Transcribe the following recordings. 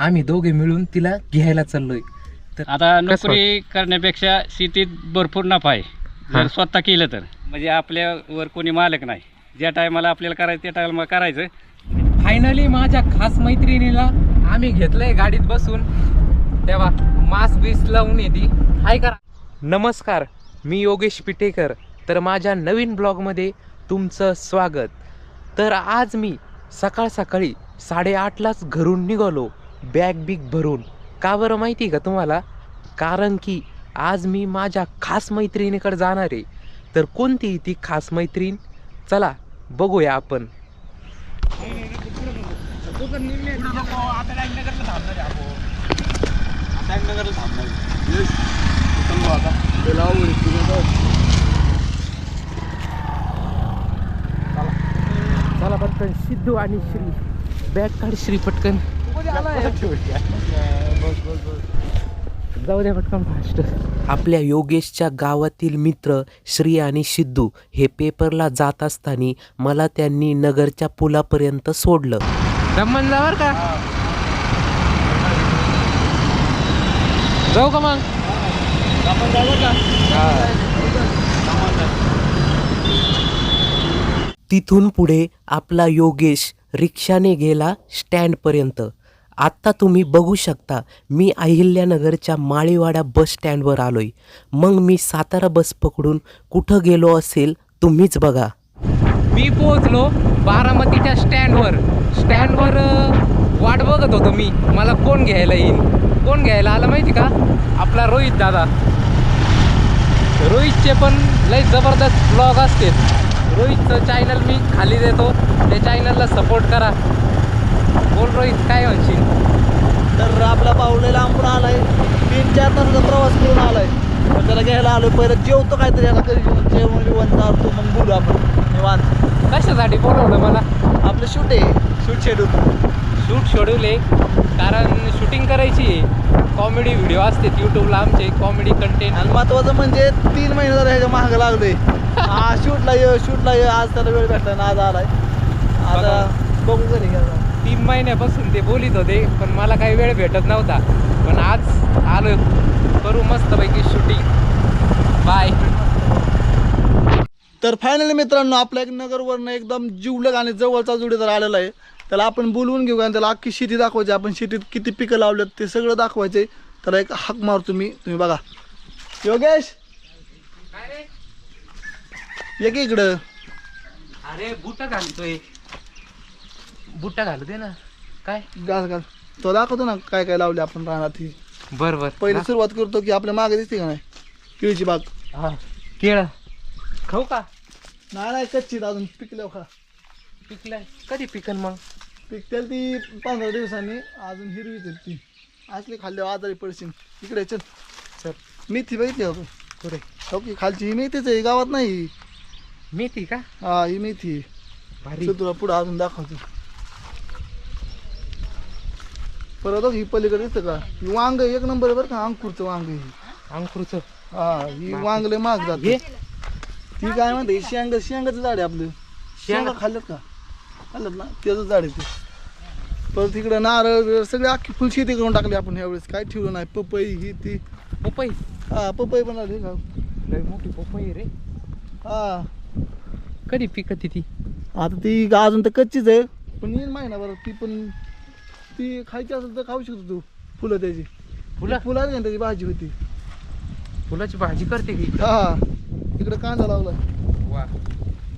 आम्ही दोघे मिळून तिला घ्यायला चाललोय. तर आता नोकरी करण्यापेक्षा शेतीत भरपूर नफा आहे. जर स्वतः केलं तर. म्हणजे आपल्यावर कोणी मालक नाही. ज्या टायमाला आपल्याला करायचं त्या टायमाला करायचं. फायनली माझ्या खास मैत्रिणीला आम्ही घेतलंय गाडीत बसून. तेव्हा मास्क बीस लावून येते. हाय करा. नमस्कार मी योगेश पिटेकर. तर माझ्या नवीन ब्लॉगमध्ये तुमचं स्वागत. तर आज मी सकाळ सकाळी साडेआठलाच घरून निघालो. बॅग बिग भरून का बरं माहिती आहे का तुम्हाला कारण की आज मी माझ्या खास मैत्रिणीकडे जाणार आहे तर कोणती ती खास मैत्रीण चला बघूया आपण चला पटकन सिद्धू आणि श्री बॅग काढ श्री पटकन जाऊ द्या पटकन फास्ट आपल्या योगेशच्या गावातील मित्र श्री आणि सिद्धू हे पेपरला जात असताना मला त्यांनी नगरच्या पुलापर्यंत सोडलं. दमन जावर का. जाऊ का मग? तिथून पुढे आपला योगेश रिक्षाने गेला स्टँडपर्यंत. आत्ता तुम्ही बघू शकता मी अहिल्यानगरच्या माळीवाडा बस स्टँडवर आलोय. मग मी सातारा बस पकडून कुठं गेलो असेल तुम्हीच बघा. मी पोहोचलो बारामतीच्या स्टँडवर. स्टँडवर वाट बघत होतो मी. मला कोण घ्यायला येईल? कोण घ्यायला आलं माहिती का? आपला रोहित दादा. रोहितचे पण लय जबरदस्त ब्लॉग असते रोहितचं चॅनल मी खाली देतो. त्या चॅनलला सपोर्ट करा. बोल रोहित काय म्हणशील? तर आपला पाहुणे लांबून आलाय. तीन चार तासाचा प्रवास करून आलाय. पण त्याला घ्यायला आलोय पहिलं. जेवतो काहीतरी याला कधी जेवण बिवण चालतो मग बोलू आपण. निवांत. कशासाठी बोलवलं मला? आपलं शूट आहे. शूट शेड्यूल शूट शेड्यूल आहे. कारण शूटिंग करायची आहे. कॉमेडी व्हिडिओ असतात यूट्यूबला आमचे. कॉमेडी कंटेंट आणि महत्वाचं म्हणजे तीन महिने झाले ह्याच्या महाग लागले हा शूटला ये शूटला ये. आज त्याला वेळ भेटला ना आज आलाय. आता बघू. घरी गेला तीन महिन्यापासून ते बोलित होते पण मला काही वेळ भेटत नव्हता. पण आज आलो करू मस्तपैकी शूटिंग बाय तर फायनली मित्रांनो आपल्या एक नगरवरनं एकदम जिवलग आणि जवळचा जोडीदार आलेला आहे. त्याला आपण बोलवून घेऊ आणि त्याला अख्खी शेती दाखवायची. आपण शेतीत किती पिकं लावलेत ते सगळं दाखवायचे त्याला एक हाक मारतो मी. तुम्ही बघा. योगेश! ये की इकडं. अरे बुट घालतोय. बुट्टा घालू दे ना. काय? घास घाल. तो दाखवतो ना काय काय लावले आपण रानात ही. बर बर. पहिले सुरुवात करतो की आपल्या मागे दिसते का नाही? केळीची बाग. हा. केळ. खाऊ का? नाही नाही कच्ची अजून. पिकल्या खा. पिकलाय. कधी पिकन मग? पिकतेल ती पंधरा दिवसांनी. अजून हिरवीच आहे ती. असली खाल्ल्यावर आजारी पडशील. इकडे चल. चल. मेथी बघितली का तू? पुढे. हो की खालची ही मेथीच आहे. गावात नाही मेथी का? हा ही मेथी. भारी. तुला पुढे अजून दाखवतो. परत ही पलीकडे दिसतं का? ही वांग एक नंबर बरं का अंकुरचं वांग ही. अंकुरच. हा ही वांगले माग जात. हे? ती काय म्हणते ही शेंग शेंगाचं झाड आहे आपलं. शेंगा? खाल्ल्यात का? खाल्ल्यात ना त्याचं झाड आहे ते. परत इकडं नारळ बिरळ सगळी अख्खी फुल शेती करून टाकली आपण ह्यावेळेस. काय ठेवलं नाही पपई ही ती. पपई? हा पपई पण आली का? लय मोठी पपई रे. हा. कधी पिकत ती? आता ती अजून तर कच्चीच आहे. पण येईल महिनाभर ती पण ती खायची असेल तर खाऊ शकतो तू. फुलं त्याची. फुलं? फुलं ना त्याची भाजी होती. फुलाची भाजी करते की हा. इकडे कांदा लावलाय. वा.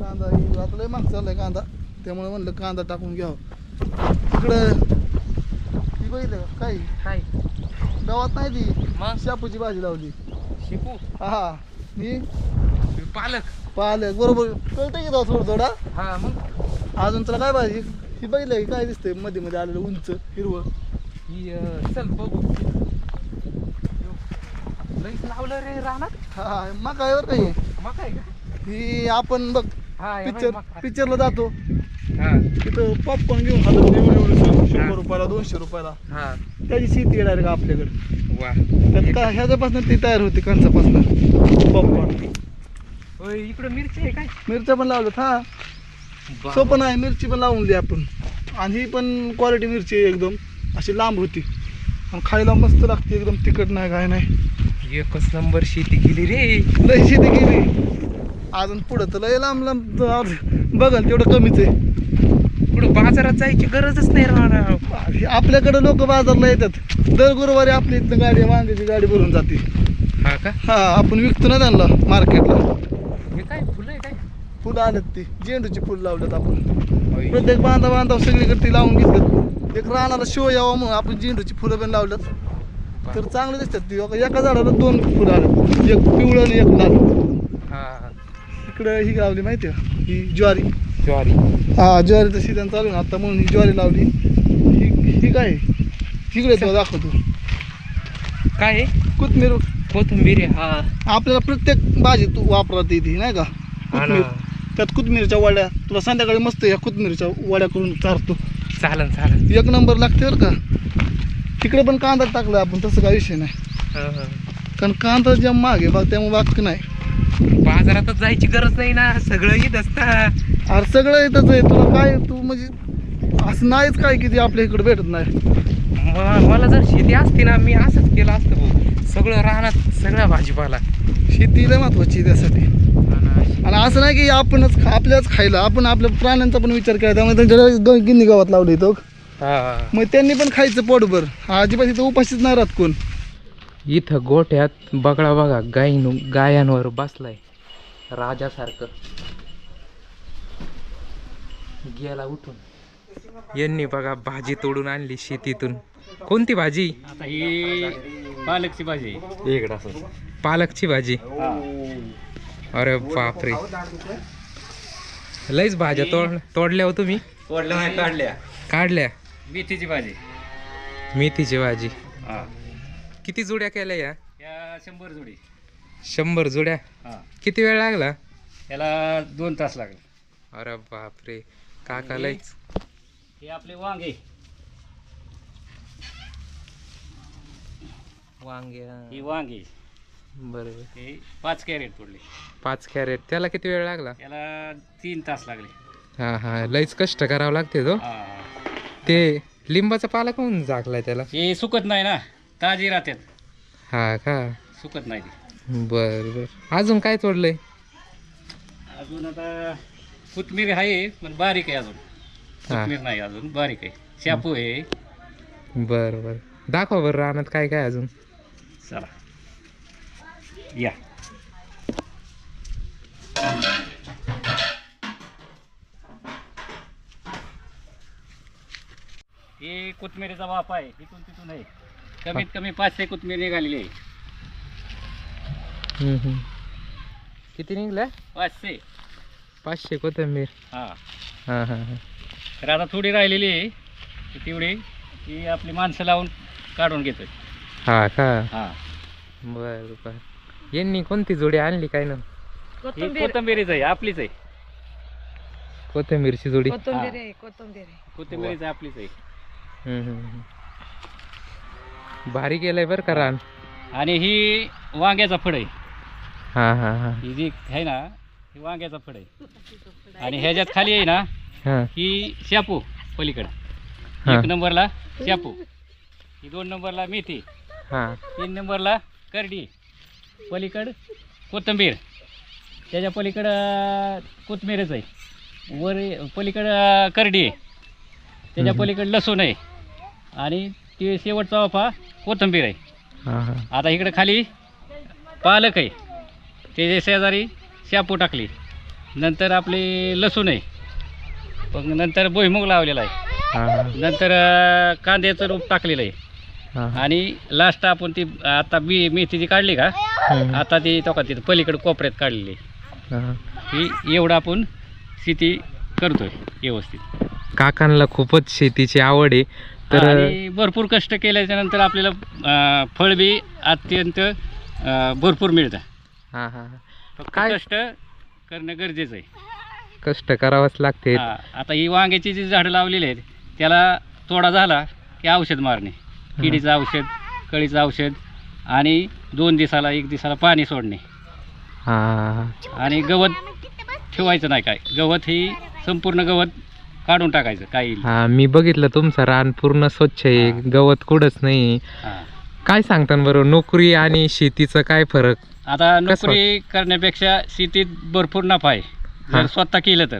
कांदा आता लय माग चाललाय कांदा. त्यामुळे म्हणलं कांदा टाकून घ्यावं. इकडं ती बघितलं का? काय? काय? गावात नाही ती. मग? शापूची भाजी लावली. शिकू हा. मी पालक. पाहिलं बरोबर. कळतं की जाऊ थोडं थोडा? हा मग? अजून तुला काय भाजी? ही बघितलं की? काय दिसतंय? मध्ये मध्ये आलेलं उंच हिरवं. ही अं, चल बघू. लईच लावलं रे रानात. हा मग काय बरं काही मग काय का? ही आपण बघ हा हे बघ, पिक्चर मका. पिक्चरला जातो. हा. तिथं पॉपकॉर्न घेऊन खातो एवढं एवढं शं- शंभर रुपयाला दोनशे रुपयाला. हा. त्याची शेती येणार का आपल्याकडे. वा. का ह्याच्यापासून ती तयार होते कणसापासून. पॉपकॉर्न इकडं मिरची आहे काय? मिरच्या पण लावल्यात हा. सोपं नाही मिरची पण लावून दे आपण. आणि ही पण क्वालिटी मिरची आहे एकदम. अशी लांब होती. आणि खायला मस्त लागते एकदम तिखट नाही काय नाही. एकच नंबर शेती केली रे. लय शेती गेली अजून पुढं तर लय लांब लांब आज बघाल तेवढं कमीच आहे. पुढं बाजारात जायची गरजच नाही राहणार. आपल्याकडे लोक बाजारला येतात. दर गुरुवारी आपल्या इथनं गाडी वांग्याची गाडी भरून जाते. हा का? हा आपण विकतो ना त्यांना मार्केटला हे काय फुलं आहे काय फुलं आलेत ती. झेंडूची फुलं लावलेत आपण. प्रत्येक बांधा बांधव सगळीकडे ती लावून घेतलं एक रानाला शो यावं म्हणून आपण झेंडूची फुलं पण लावल्यात. तर चांगले दिसतात ती. एका झाडाला दोन फुलं आले एक पिवळं आणि एक लाल. हा इकडं ही लावली माहिती आहे ही ज्वारी. ज्वारी. हा ज्वारीचं सीझन चालू आहे ना. आता म्हणून ही ज्वारी लावली. ही ही काय? तिकडे तो दाखवतो. काय? कोथमीर. कोथिंबीर हा. आपल्याला प्रत्येक भाजीत वापरता येते नाही का? त्यात कोथमिरच्या वड्या. तुला संध्याकाळी मस्त या कोथमिरच्या वड्या करून चारतो. चालन चालन. एक नंबर लागते बरं का? तिकडे पण कांदा टाकला आपण तसं काय विषय नाही. हा, हा. कारण कांदा ज्या महाग आहे बघ त्यामुळे बाकी नाही. बाजारातच जायची गरज नाही ना सगळं येत असता. अरे सगळं येतच आहे तुला काय तू म्हणजे असं नाहीच काय की ते आपल्या इकडे भेटत नाही. म- मला जर शेती असती ना मी असंच केलं असतं भाऊ. सगळं राहणार सगळा भाजीपाला. शेती लय महत्वाची आहे त्यासाठी. आणि असं नाही की आपणच खा- आपल्याच खायला आपण आपल्या प्राण्यांचा पण विचार केला त्यामुळे त्यांच्या गिन्नी गावात लावले तो हा. मग त्यांनी पण खायचं पोटभर. अजिबात इथं उपाशीच नाही राहत कोण. इथं गोठ्यात बगळा बघा गायीन गायांवर बसलाय राजासारखं. गेला उठून. यांनी बघा भाजी तोडून आणली शेतीतून. कोणती भाजी? आता ही पालकची भाजी. आहे. पालकची भाजी. अरे बापरे. लईच भाज्या तोड तोडल्या हो तुम्ही. तोडल्या नाही काढल्या. काढल्या? मेथीची भाजी. मेथीची भाजी. हा. किती जुड्या केल्या या? या शंभर जोडी. शंभर जुड्या? हा. किती वेळ लागला? याला दोन तास लागले. अरे बापरे. काका लईच. हे आपले वांगे. वांग्या ही वांगे. बरोबर हे पाच कॅरेट तोडले पाच कॅरेट. त्याला किती वेळ लागला? याला तीन तास लागले. हा हा. लईच कष्ट करावं लागते तो. हा. ते लिंबाचा पाला कोण झाकलाय त्याला? हे सुकत नाही ना. ताजी राहतात. हा का? सुकत नाही ती. बर बर. अजून काय तोडलंय? अजून आता कोथमीर आहे पण बारीक आहे अजून. हा. कोथमीर नाही अजून बारीक आहे. शापू आहे. बर बर. दाखवा बरं रानात काय काय अजून. चला. या. हे कोथमिरीचा वाप आहे. इथून तिथून आहे. कमीत कमी पाचशे कोथमीर निघालेली आहे. हम्म, हम्म. किती निघल्या पाचशे. पाचशे कोथिंबीर. हा. हा हा हा. तर आता थोडी राहिलेली आहे. ती तेवढी. ती आपली माणसं लावून काढून घेतोय. हा का? हा. बर बर. यांनी कोणती जोडी आणली काय ना? ही कोथंबिरीच आहे आपलीच आहे. कोथिंबीरची जोडी. कोथिंबीर आहे कोथिंबीर आहे. कोथिंबिरीच आपलीच आहे. हम्म, हम्म, हम्म. भारी केलंय बरं का रान. आणि ही वांग्याचा फळ आहे. हा हा हा. ही जी आहे ना ही वांग्याचा फळ आहे. आणि ह्याच्यात खाली आहे ना हा. ही शापू पलीकडं. हा. एक नंबरला शापू. ही दोन नंबरला मेथी. हा. तीन नंबरला करडी. पलीकड कोथिंबीर. त्याच्या पलीकडं कोथमीरच आहे. वर पलीकडं करडी आहे. त्याच्या. पलीकडं लसूण आहे. आणि ते शेवटचा वाफा कोथिंबीर आहे. हा हा. आता इकडे खाली पालक आहे. त्याच्या शेजारी शापू टाकली. नंतर आपली लसूण आहे. मग नंतर भुईमुग लावलेला आहे. हा हा. नंतर अं, कांद्याचं रूप टाकलेलं आहे. आणि लास्ट आपण ती आता बी मेथीची काढली का. आता ती तो का तिथं पलीकडे कोपऱ्यात काढलेली हा. एवढं आपण शेती करतोय व्यवस्थित काकांना खूपच शेतीची आवड आहे तर आणि भरपूर कष्ट केल्याच्यानंतर आपल्याला अं, फळ बी अत्यंत अं, भरपूर मिळतं हा हा हा. फक्त काय? कष्ट करणं गरजेचं आहे कष्ट करावंच लागते हा, आता ही वांग्याची जी झाडं लावलेली आहेत त्याला तोडा झाला की औषध मारणे किडीचं औषध कळीचं औषध आणि दोन दिवसाला एक दिवसाला पाणी सोडणे. हा. आणि गवत ठेवायचं नाही काय? गवत ही संपूर्ण गवत काढून टाकायचं काही हा मी बघितलं तुमचं रान पूर्ण स्वच्छ आहे. गवत कुठंच नाही. काय सांगता बरं नोकरी आणि शेतीचं काय फरक? आता नोकरी करण्यापेक्षा शेतीत भरपूर नफा आहे. हा. जर स्वतः केलं तर.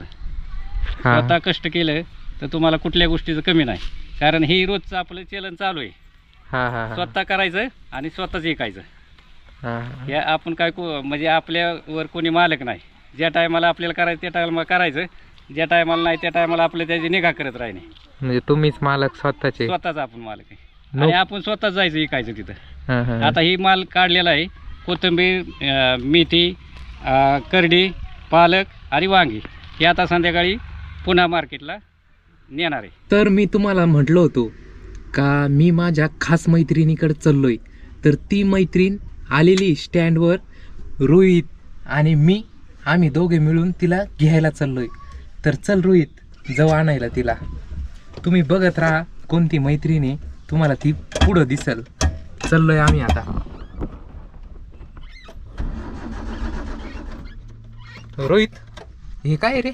हा. स्वतः कष्ट केलं तर तुम्हाला कुठल्या गोष्टीचं कमी नाही. कारण हे रोजचं आपलं चलन चालू आहे. हा हा हा. स्वतः करायचं आणि स्वतःच ऐकायचं. हा हे. आपण काय को म्हणजे आपल्यावर कोणी मालक नाही. ज्या टायमाला आपल्याला करायचं त्या टायमाला करायचं. ज्या टायमाला नाही त्या टायमाला आपलं त्याची निगा करत राहणे. म्हणजे तुम्हीच मालक स्वतःचे. स्वतःच आपण मालक आहे. नो- आणि आपण स्वतःच जायचं ऐकायचं तिथं. हा, हा, हा. आता ही माल काढलेला आहे. कोथिंबीर अं, मेथी अं, करडी पालक आणि वांगी. हे आता संध्याकाळी पुन्हा मार्केटला नेणार आहे. तर मी तुम्हाला म्हटलो होतो का मी माझ्या खास मैत्रिणीकडे चाललोय. तर ती मैत्रीण आलेली स्टँडवर रोहित आणि मी आम्ही दोघे मिळून तिला घ्यायला चाललोय. तर चल रोहित जाऊ आणायला तिला. तुम्ही बघत राहा कोणती मैत्रीण आहे तुम्हाला ती पुढं दिसल. चाललोय आम्ही आता. रोहित हे काय रे?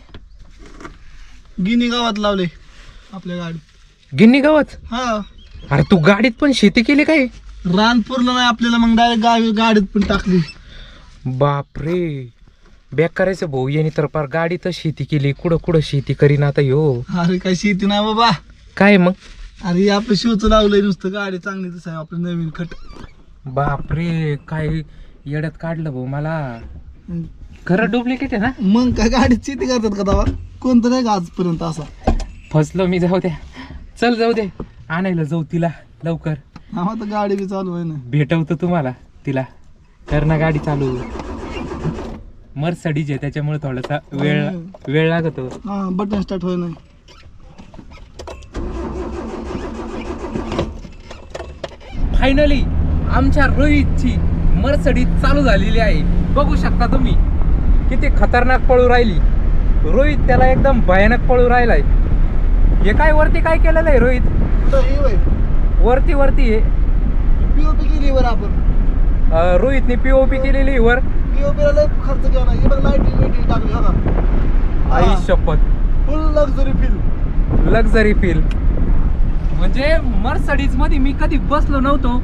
गिनी गावात लावले. आपल्या गाडीत. गिन्नी गवत? हा. अरे तू गाडीत पण शेती केली काय? रान पूर्ण नाही आपल्याला मग डायरेक्ट गावी गाडीत पण टाकली. बापरे. बॅक करायचं भाऊ यांनी तर पार गाडीत शेती केली कुठं कुठं शेती करीन आता यो. अरे काय शेती नाही बाबा. काय मग? अरे आपलं शिवचं लावलंय नुसतं गाडी चांगली तसं आहे आपलं नवीन खट. बापरे काय येड्यात काढलं भाऊ मला. खरं डुप्लिकेट आहे ना? मग काय गाडीत शेती करतात का दावा कोणतं नाही का आजपर्यंत असा? फसलो मी जाऊ द्या चल जाऊ दे. आणायला जाऊ तिला लवकर. हा तर गाडी बी चालू आहे ना. भेटवतो तुम्हाला तिला. कर ना गाडी चालू. मर्सडीज आहे त्याच्यामुळे थोडासा वेळ वेळ लागतो. हा बटन स्टार्ट होय नाही. फायनली आमच्या रोहितची मर्सडीज चालू झालेली आहे. बघू शकता तुम्ही किती खतरनाक पळू राहिली. रोहित त्याला एकदम भयानक पळू राहिलाय. हे काय वरती काय केलेलं आहे रोहित? ही वरती वरती आहे पीओपी केली वर आपण. रोहितने पीओपी केलेली आहे वर. पीओपी ला लय खर्च केला हे बघ लाईटिंग लाईटिंग टाकली हा आई शपथ. Full luxury feel luxury feel म्हणजे मर्सडीजमध्ये मी कधी बसलो नव्हतो.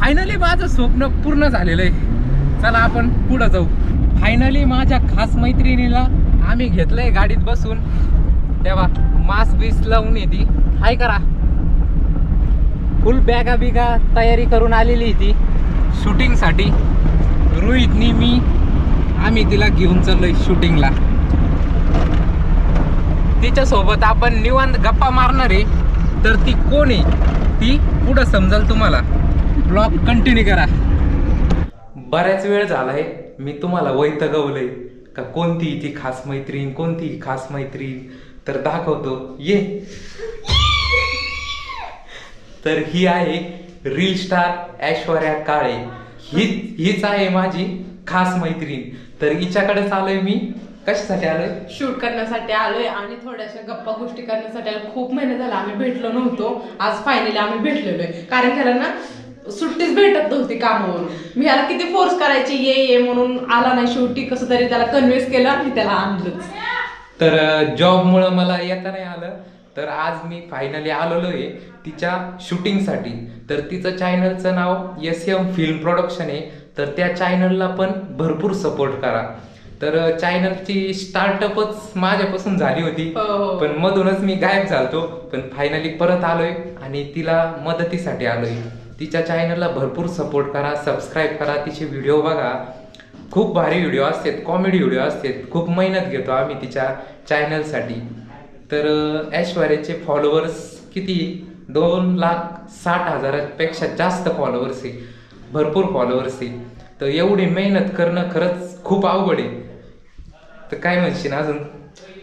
फायनली माझं स्वप्न पूर्ण झालेलं आहे. चला आपण पुढं जाऊ. फायनली माझ्या खास मैत्रिणीला आम्ही घेतलंय गाडीत बसून. तेव्हा मास्क बीस लावून येते हाय करा. फुल बॅगा बिगा तयारी करून आलेली ती. शूटिंगसाठी रोहितनी मी आम्ही तिला घेऊन चाललोय शूटिंगला तिच्यासोबत आपण निवांत गप्पा मारणार आहे. तर ती कोण आहे? ती पुढं समजाल तुम्हाला. ब्लॉग कंटिन्यू करा. बऱ्याच वेळ झालाय मी तुम्हाला वैतगवलंय. का कोणती ती खास मैत्रीण कोणती खास मैत्रीण तर दाखवतो. ये. तर ही आहे रील स्टार ऐश्वर्या काळे. ही हीच आहे माझी खास मैत्रीण. तर हिच्याकडेच आलोय मी. कशासाठी आलोय? शूट करण्यासाठी आलोय आणि थोड्याशा गप्पा गोष्टी करण्यासाठी आलो खूप महिने झाला आम्ही भेटलो नव्हतो. आज फायनली आम्ही भेटलेलो आहे कारण त्याला ना सुट्टीच भेटत नव्हती कामावरून. मी याला किती फोर्स करायची? ये ये म्हणून आला नाही शेवटी. कसं तरी त्याला कन्व्हिन्स केलं आणि त्याला आणलंच. तर जॉबमुळं मला येता नाही आलं. तर आज मी फायनली आलेलो आहे तिच्या शूटिंगसाठी तर तिचं चॅनलचं नाव एस एम फिल्म प्रोडक्शन आहे. तर त्या चॅनलला पण भरपूर सपोर्ट करा. तर चॅनलची स्टार्टअपच माझ्यापासून झाली होती. हो, हो. पण मधूनच मी गायब झालतो. पण फायनली परत आलोय आणि तिला मदतीसाठी आलोय. तिच्या चॅनलला भरपूर सपोर्ट करा सबस्क्राईब करा. तिचे व्हिडिओ बघा. खूप भारी व्हिडिओ असतात कॉमेडी व्हिडिओ असतात. खूप मेहनत घेतो आम्ही तिच्या चॅनलसाठी तर ऐश्वर्याचे फॉलोअर्स किती? दोन लाख साठ हजारापेक्षा जास्त फॉलोअर्स आहे. भरपूर फॉलोअर्स आहे. तर एवढी मेहनत करणं खरंच खूप अवघड आहे. तर काय म्हणशील अजून?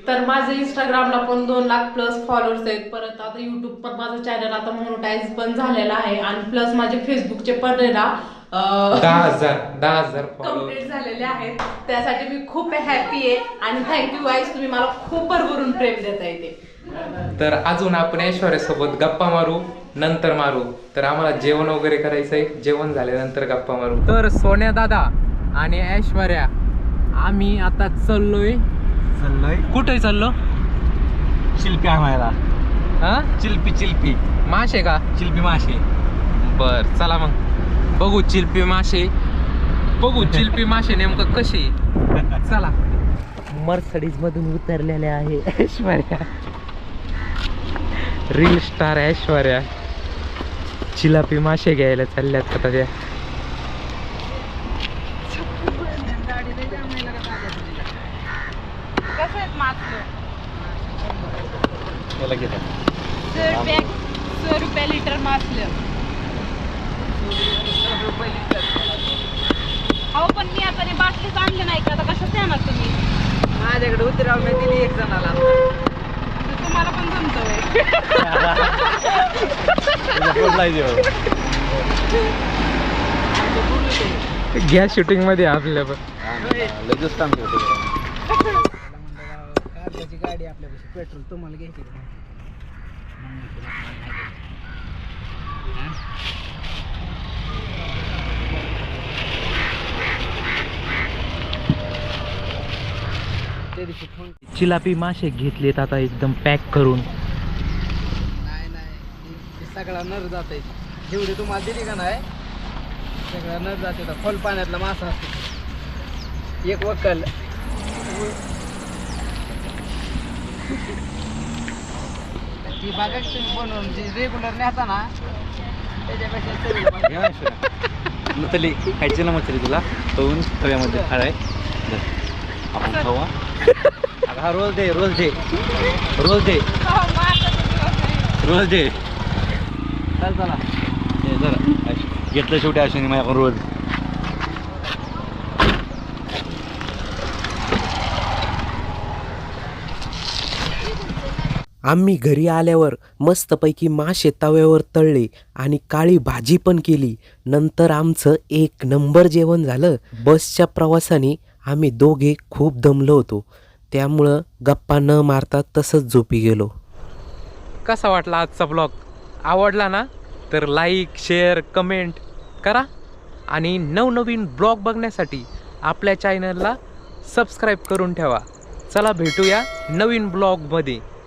तर माझं इंस्टाग्रामला पण दोन लाख प्लस फॉलोअर्स आहेत. परत आता युट्यूब पण माझं चॅनल आता मोनोटाईज पण झालेलं आहे. आणि प्लस माझे फेसबुकचे पण आहे ना दहा हजार दहा हजार कंप्लीट झालेले आहेत. त्यासाठी मी खूप हॅपी आहे आणि थँक्यू वाईज तुम्ही मला खूप भरभरून प्रेम देता येते तर अजून आपण ऐश्वर्यासोबत गप्पा मारू नंतर मारू. तर आम्हाला जेवण वगैरे करायचंय. जेवण झाल्यानंतर गप्पा मारू. तर सोन्या दादा आणि ऐश्वर्या आम्ही आता चाललोय. चाललंय? कुठे चाललो? शिल्पी आणायला. हा? चिल्पी चिल्पी मासे का? चिल्पी मासे. बर चला मग. बघू चिलपी मासे. बघू चिलपी मासे नेमकं कसे चला. मर्सडीज मधून उतरलेले आहे ऐश्वर्या. Reel star Aishwarya. चिलापी मासे घ्यायला चालल्यात आता त्या. रुपये लिटर मासलं. हो पण मी आता बाटलीच आणली नाही का आता कशाच येणार तुम्ही? माझ्याकडे उतराव मी दिली एक जणाला. तुम्हाला पण जमतोय गॅस शूटिंगमध्ये आपल्या पण. लगेच काम करतो कागदाची गाडी आपल्यापाशी पेट्रोल तुम्हाला घ्यायची चिलापी मासे घेतलेत आता एकदम पॅक करून. नाही नाही. ते सगळा नर जात आहे. जेवढी तुम्हाला दिली का नाही? सगळा नर जाते खोल पाण्यातला मासा असतो. एक वकल ती बागा तुम्ही बनवून जी रेग्युलर नेता ना मचली खायची ना मचली तुला? तळून तव्यामध्ये खाळाय आपण खावा हा? रोज दे रोज दे. रोज दे. रोज दे. चल चला. जरा. घेतलं शेवटी अश्विनी माझ्याकडून रोज आम्ही घरी आल्यावर मस्तपैकी मासे तव्यावर तळले आणि काळी भाजी पण केली. नंतर आमचं एक नंबर जेवण झालं. बसच्या प्रवासाने आम्ही दोघे खूप दमलो होतो. त्यामुळं गप्पा न मारता तसंच झोपी गेलो. कसा वाटला आजचा ब्लॉग आवडला ना? तर लाईक शेअर कमेंट करा. आणि नवनवीन ब्लॉग बघण्यासाठी आपल्या चॅनलला सबस्क्राईब करून ठेवा. चला भेटूया नवीन ब्लॉगमध्ये